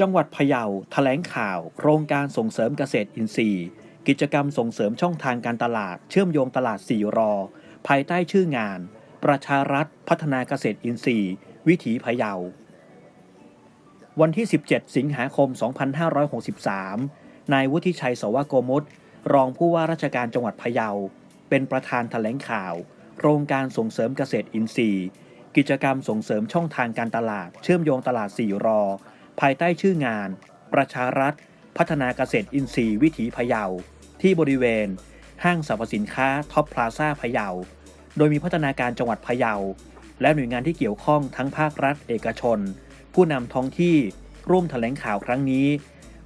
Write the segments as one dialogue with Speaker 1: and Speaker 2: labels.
Speaker 1: จังหวัดพะเยาแถลงข่าว โครงการส่งเสริมเกษตรอินทรีย์ กิจกรรมส่งเสริมช่องทางการตลาด เชื่อมโยงตลาดสี่รอ ภายใต้ชื่องาน ประชารัฐพัฒนาเกษตรอินทรีย์ วิถีพะเยา วันที่ 17 สิงหาคม 2563 นายวุฒิชัยสวโกมุตรองผู้ว่าราชการจังหวัดพะเยา เป็นประธานแถลงข่าว โครงการส่งเสริมเกษตรอินทรีย์ กิจกรรมส่งเสริมช่องทางการตลาด เชื่อมโยงตลาดสี่รอ ภายใต้ชื่องาน ประชารัฐ พัฒนาเกษตรอินทรีย์วิถีพะเยา ที่บริเวณ ห้างสรรพสินค้าท็อปพลาซ่าพะเยา โดยมีพัฒนาการจังหวัดพะเยา และหน่วยงานที่เกี่ยวข้องทั้งภาครัฐเอกชน ผู้นำท้องที่ร่วมแถลงข่าวครั้งนี้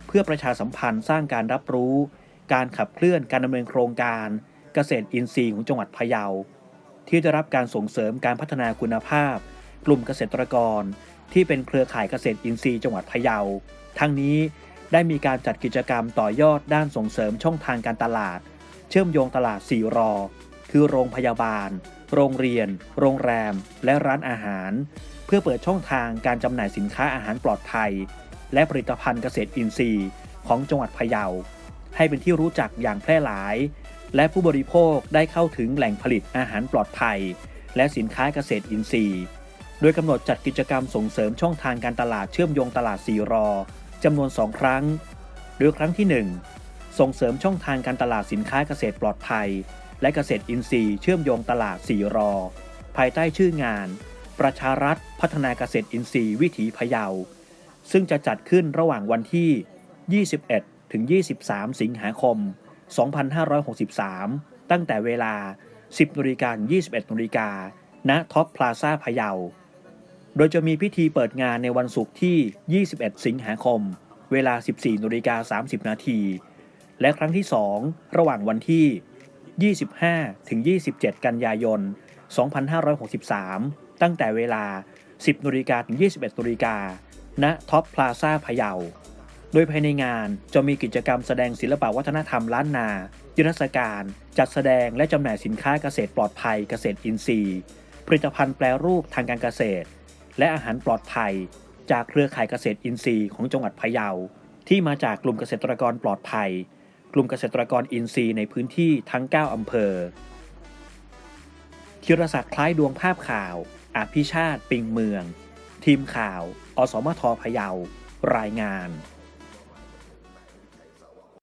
Speaker 1: เพื่อประชาสัมพันธ์สร้างการรับรู้ การขับเคลื่อนการดำเนินโครงการเกษตรอินทรีย์ของจังหวัดพะเยา ที่ได้รับการส่งเสริมการพัฒนาคุณภาพ กลุ่มเกษตรกร ที่เป็นเครือข่ายเกษตรอินทรีย์จังหวัดพะเยา ทั้งนี้ได้มีการจัดกิจกรรมต่อยอดด้านส่งเสริมช่องทางการตลาด เชื่อมโยงตลาดสี่รอ คือโรงพยาบาล โรงเรียน โรงแรม และร้านอาหาร เพื่อเปิดช่องทางการจำหน่ายสินค้าอาหารปลอดภัย และผลิตภัณฑ์เกษตรอินทรีย์ของจังหวัดพะเยา ให้เป็นที่รู้จักอย่างแพร่หลาย และผู้บริโภคได้เข้าถึงแหล่งผลิตอาหารปลอดภัย และสินค้าเกษตรอินทรีย์ โดยกำหนดจัดกิจกรรมส่งเสริมช่องทางการตลาดเชื่อมโยงตลาดสี่รอจำนวน 2 ครั้งโดยครั้งที่ 1 ส่งเสริมช่องทางการตลาดสินค้าเกษตรปลอดภัย และเกษตรอินทรีย์เชื่อมโยงตลาดสี่รอภายใต้ชื่องาน ประชารัฐพัฒนาเกษตรอินทรีย์วิถีพะเยา ซึ่งจะจัดขึ้นระหว่างวันที่ 21 ถึง 23 สิงหาคม 2563 ตั้งแต่เวลา 10นาฬิกา21นาฬิกาณท็อปพลาซ่าพะเยา โดยจะมีพิธีเปิดงานในวันศุกร์ที่ 21 สิงหาคม เวลา 14นาฬิกา30 นาที และครั้งที่ 2 ระหว่างวันที่ 25 ถึง 27 กันยายน 2563 ตั้งแต่เวลา 10นาฬิกาถึง 21นาฬิกา ณ ท็อปพลาซ่าพะเยา โดยภายในงานจะมีกิจกรรมแสดงศิลปวัฒนธรรมล้านนา ยุทธศการ จัดแสดงและจำหน่ายสินค้าเกษตรปลอดภัยเกษตรอินทรีย์ ผลิตภัณฑ์แปรรูปทางการเกษตร และอาหารปลอดภัย จากเครือข่ายเกษตรอินทรีย์ของจังหวัดพะเยา ที่มาจากกลุ่มเกษตรกรปลอดภัย กลุ่มเกษตรกรอินทรีย์ในพื้นที่ทั้ง 9 อำเภอธีรศักดิ์คล้ายดวงภาพข่าวอภิชาติปิงเมือง ทีมข่าว อสมทพะเยา รายงาน